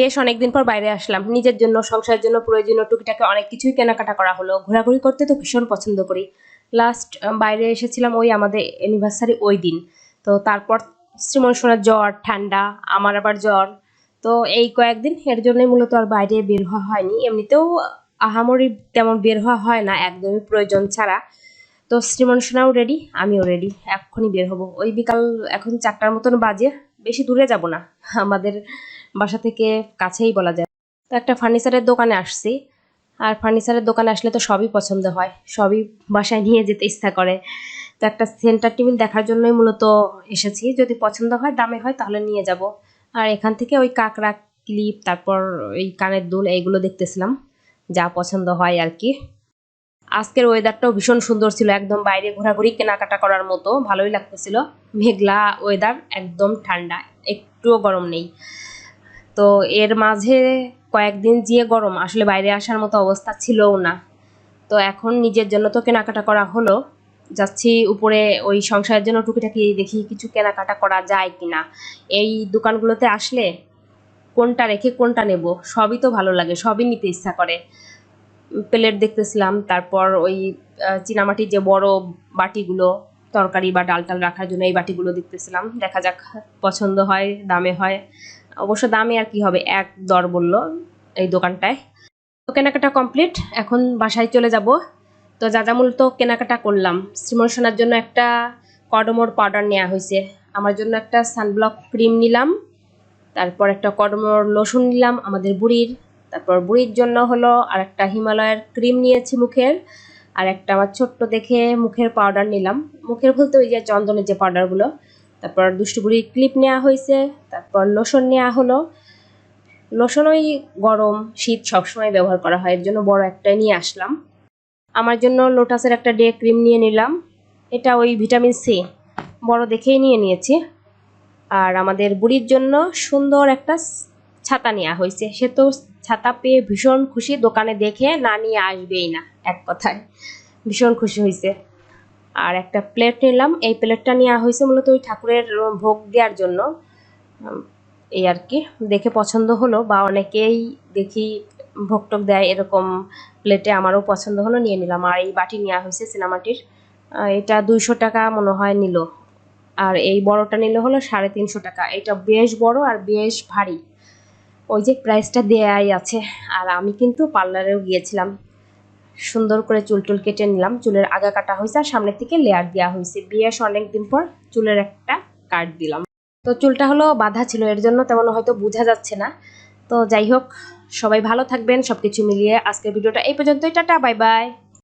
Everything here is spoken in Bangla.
বেশ অনেকদিন পর বাইরে আসলাম। নিজের জন্য, সংসারের জন্য, প্রয়োজনীয় টুকিটাকে অনেক কিছুই কেনাকাটা করা হলো। ঘোরাঘুরি করতে তো ভীষণ পছন্দ করি। লাস্ট বাইরে এসেছিলাম ওই আমাদের অ্যানিভার্সারি ওই দিন। তো তারপর শ্রীমন সোনার জ্বর, ঠান্ডা, আমার আবার জ্বর। তো এই কয়েকদিন এর জন্যই মূলত আর বাইরে বের হওয়া হয়নি। এমনিতেও আহামরি তেমন বের হওয়া হয় না, একদমই প্রয়োজন ছাড়া। তো শ্রীমন সোনাও রেডি আমিও রেডি এক্ষুনি বের হব। ওই বিকাল এখন চারটার মতন বাজে, বেশি দূরে যাব না। আমাদের বাসা থেকে কাছেই বলা যায়। তো একটা ফার্নিচারের দোকানে আসছি। আর ফার্নিচারের দোকানে আসলে তো সবই পছন্দ হয়। সবই বাসায় নিয়ে যেতে ইচ্ছা করে। তো একটা সেন্টার টেবিল দেখার জন্যই মূলত এসেছি। যদি পছন্দ হয়, দামে হয়, তাহলে নিয়ে যাব। আর এখান থেকে ওই কাকড়া ক্লিপ, তারপর ওই কানের দুল, এইগুলো দেখতেছিলাম। যা পছন্দ হয় আর কি। আজকের ওয়েদারটাও ভীষণ সুন্দর ছিল। একদম বাইরে ঘোরাঘুরি কেনাকাটা করার মতো। ভালোই লাগতেছিল। মেঘলা ওয়েদার একদম ঠান্ডা। একটুও গরম নেই। তো এর মাঝে কয়েকদিন যে গরম, আসলে বাইরে আসার মতো অবস্থা ছিলও না। তো এখন নিজের জন্য তো কেনাকাটা করা হলো, যাচ্ছি উপরে ওই সংসারের জন্য টুকিটাকি দেখি কিছু কেনাকাটা করা যায় কিনা। এই দোকানগুলোতে আসলে কোনটা রেখে কোনটা নেব, সবই তো ভালো লাগে, সবই নিতে ইচ্ছা করে। প্লেট দেখতেছিলাম, তারপর ওই চীনামাটির যে বড় বাটিগুলো, তরকারি বা ডাল টাল রাখার জন্য এই বাটিগুলো দেখতেছিলাম। দেখা যাক, পছন্দ হয়, দামে হয়। অবশ্য দামে আর কি হবে? এক দর বলল এই দোকানটায়। তো কেনাকাটা কমপ্লিট এখন বাসায় চলে যাব। তো যা যা মূলত কেনাকাটা করলাম। শ্রীমন সোনার জন্য একটা কডমোর পাউডার নেওয়া হয়েছে। আমার জন্য একটা সানব্লক ক্রিম নিলাম, তারপর একটা কডমোর লসুন নিলাম আমাদের বুড়ির, তারপর বুড়ির জন্য হলো আর একটা হিমালয়ের ক্রিম নিয়েছি মুখের আর একটা আমার ছোট্ট দেখে মুখের পাউডার নিলাম। মুখের বলতে ওই যে চন্দনের যে পাউডারগুলো তারপর দুষ্টু বুড়ির ক্লিপ নেওয়া হয়েছে, তারপর লোশন নেওয়া হলো। লোশন ওই গরম, শীত সবসময় ব্যবহার করা হয়, এর জন্য বড় একটাই নিয়ে আসলাম। আমার জন্য লোটাসের একটা ডে ক্রিম নিয়ে নিলাম। এটা ওই ভিটামিন সি, বড় দেখেই নিয়ে নিয়েছি। আর আমাদের বুড়ির জন্য সুন্দর একটা ছাতা নেওয়া হয়েছে। সে তো ছাতা পেয়ে ভীষণ খুশি, দোকানে দেখে না নিয়ে আসবেই না, এক কথায়। ভীষণ খুশি হয়েছে। আর একটা প্লেট নিলাম। এই প্লেটটা নেওয়া হয়েছে মূলত ওই ঠাকুরের ভোগ দেওয়ার জন্য। এই আর কি। দেখে পছন্দ হলো বা অনেকেই দেখি ভোগ টোক দেয় এরকম প্লেটে আমারও পছন্দ হলো, নিয়ে নিলাম। আর এই বাটি নেওয়া হয়েছে সিনেমাটির। এটা দুইশো টাকা মনে হয় নিল। আর এই বড়টা নিলে হলো সাড়ে তিনশো টাকা। এটা বেশ বড় আর বেশ ভারী। ওই যে প্রাইসটা দেয়াই আছে। আর আমি কিন্তু পার্লারেও গিয়েছিলাম। সুন্দর করে চুল টুল কেটে নিলাম। চুলের আগা কাটা হয়েছে আর সামনের থেকে লেয়ার দেওয়া হয়েছে। বিয়ের অনেকদিন পর চুলের একটা কাট দিলাম। তো চুলটা হলো বাধা ছিল, এর জন্য তেমন হয়তো বোঝা যাচ্ছে না। তো যাই হোক, সবাই ভালো থাকবেন, সবকিছু মিলিয়ে আজকের ভিডিওটা এই পর্যন্তই। Tata bye bye